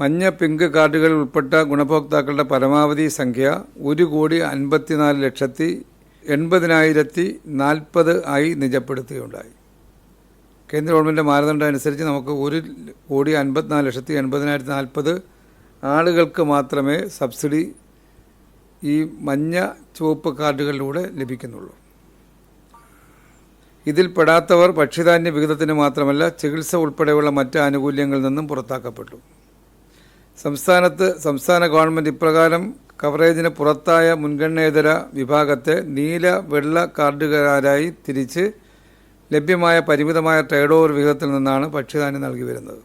മഞ്ഞ പിങ്ക് കാർഡുകൾ ഉൾപ്പെട്ട ഗുണഭോക്താക്കളുടെ പരമാവധി സംഖ്യ ഒരു കോടി അൻപത്തിനാല് ലക്ഷത്തി എൺപതിനായിരത്തി നാൽപ്പത് ആയി നിജപ്പെടുത്തുകയുണ്ടായി. കേന്ദ്ര ഗവൺമെന്റ് മാനദണ്ഡം അനുസരിച്ച് നമുക്ക് ഒരു കോടി അൻപത്തിനാല് ലക്ഷത്തി എൺപതിനായിരത്തി നാൽപ്പത് ആളുകൾക്ക് മാത്രമേ സബ്സിഡി ഈ മഞ്ഞ ചുവപ്പ് കാർഡുകളിലൂടെ ലഭിക്കുന്നുള്ളൂ. ഇതിൽ പെടാത്തവർ ഭക്ഷ്യധാന്യ വിഹിതത്തിന് മാത്രമല്ല ചികിത്സ ഉൾപ്പെടെയുള്ള മറ്റ് ആനുകൂല്യങ്ങളിൽ നിന്നും പുറത്താക്കപ്പെട്ടു. സംസ്ഥാനത്ത് സംസ്ഥാന ഗവൺമെന്റ് ഇപ്രകാരം കവറേജിന് പുറത്തായ മുൻഗണനേതര വിഭാഗത്തെ നീല വെള്ള കാർഡുകാരായി തിരിച്ച് ലഭ്യമായ പരിമിതമായ ട്രേഡ് ഓവർ വിഹിതത്തിൽ നിന്നാണ് ഭക്ഷ്യധാന്യം നൽകി വരുന്നത്.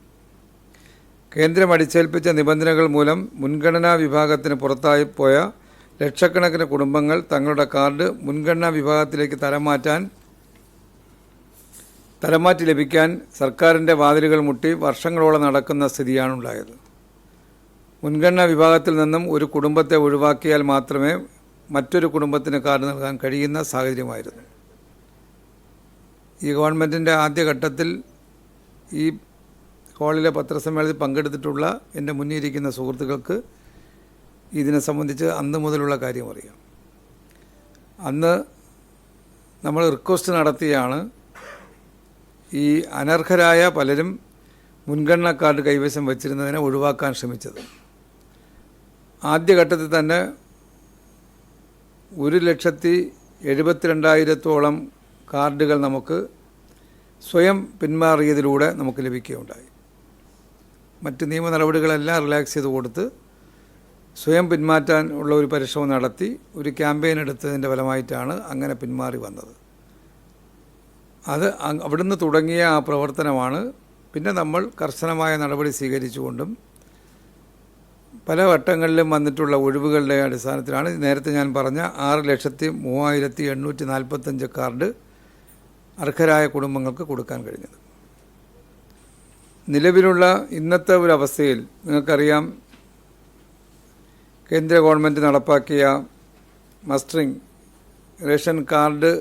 കേന്ദ്രം അടിച്ചേൽപ്പിച്ച നിബന്ധനകൾ മൂലം മുൻഗണനാ വിഭാഗത്തിന് പുറത്തായി പോയ ലക്ഷക്കണക്കിന് കുടുംബങ്ങൾ തങ്ങളുടെ കാർഡ് മുൻഗണനാ വിഭാഗത്തിലേക്ക് തരം മാറ്റാൻ തരംമാറ്റി ലഭിക്കാൻ സർക്കാരിന്റെ വാതിലുകൾ മുട്ടി വർഷങ്ങളോളം നടക്കുന്ന സ്ഥിതിയാണ് ഉണ്ടായത് മുൻഗണനാ വിഭാഗത്തിൽ നിന്നും ഒരു കുടുംബത്തെ ഒഴിവാക്കിയാൽ മാത്രമേ മറ്റൊരു കുടുംബത്തിന് കാർഡ് നൽകാൻ കഴിയുന്ന സാഹചര്യമായിരുന്നു. ഈ ഗവൺമെന്റിന്റെ ആദ്യഘട്ടത്തിൽ ഈ ഹാളിലെ പത്രസമ്മേളനത്തിൽ പങ്കെടുത്തിട്ടുള്ള എന്റെ മുന്നിരിക്കുന്ന സുഹൃത്തുക്കൾക്ക് ഇതിനെ സംബന്ധിച്ച് അന്ന് മുതലുള്ള കാര്യം അറിയാം. അന്ന് നമ്മൾ റിക്വസ്റ്റ് നടത്തിയാണ് ഈ അനർഹരായ പലരും മുൻഗണനാ കാർഡ് കൈവശം വച്ചിരുന്നതിനെ ഒഴിവാക്കാൻ ശ്രമിച്ചത്. ആദ്യഘട്ടത്തിൽ തന്നെ ഒരു ലക്ഷത്തി എഴുപത്തിരണ്ടായിരത്തോളം കാർഡുകൾ നമുക്ക് സ്വയം പിന്മാറിയതിലൂടെ നമുക്ക് ലഭിക്കുകയുണ്ടായി. മറ്റ് നിയമ നടപടികളെല്ലാം റിലാക്സ് ചെയ്ത് കൊടുത്ത് സ്വയം പിന്മാറ്റാൻ ഉള്ള ഒരു പരിശ്രമം നടത്തി ഒരു ക്യാമ്പയിൻ എടുത്തതിന്റെ ഫലമായിട്ടാണ് അങ്ങനെ പിന്മാറി വന്നത്. അത് അവിടുന്ന് തുടങ്ങിയ ആ പ്രവർത്തനമാണ് പിന്നെ നമ്മൾ കർശനമായ നടപടി സ്വീകരിച്ചുകൊണ്ടും പല വട്ടങ്ങളിലും വന്നിട്ടുള്ള ഒഴിവുകളുടെ അടിസ്ഥാനത്തിലാണ് നേരത്തെ ഞാൻ പറഞ്ഞ ആറ് ലക്ഷത്തി മൂവായിരത്തി എണ്ണൂറ്റി നാൽപ്പത്തഞ്ച് കാർഡ് അർഹരായ കുടുംബങ്ങൾക്ക് കൊടുക്കാൻ കഴിഞ്ഞത്. നിലവിലുള്ള ഇന്നത്തെ ഒരു അവസ്ഥയിൽ നിങ്ങൾക്കറിയാം കേന്ദ്ര ഗവൺമെന്റ് നടപ്പാക്കിയ മസ്റ്ററിംഗ് റേഷൻ കാർഡ്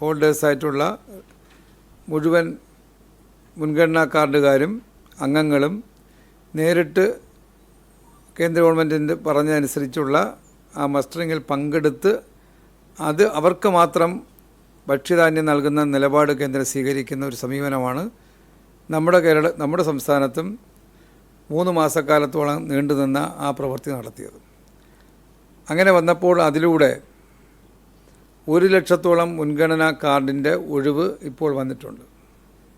ഹോൾഡേഴ്സായിട്ടുള്ള മുഴുവൻ മുൻഗണനാ കാർഡുകാരും അംഗങ്ങളും നേരിട്ട് കേന്ദ്ര ഗവൺമെന്റിന്റെ പറഞ്ഞതനുസരിച്ചുള്ള ആ മസ്റ്ററിങ്ങിൽ പങ്കെടുത്ത് അത് അവർക്ക് മാത്രം ഭക്ഷ്യധാന്യം നൽകുന്ന നിലപാട് കേന്ദ്രം സ്വീകരിക്കുന്ന ഒരു സമീപനമാണ്. നമ്മുടെ കേരള നമ്മുടെ സംസ്ഥാനത്തും മൂന്ന് മാസക്കാലത്തോളം നീണ്ടുനിന്ന ആ പ്രവൃത്തി നടത്തിയത്. അങ്ങനെ വന്നപ്പോൾ അതിലൂടെ ഒരു ലക്ഷത്തോളം മുൻഗണനാ കാർഡിന്റെ ഒഴിവ് ഇപ്പോൾ വന്നിട്ടുണ്ട്.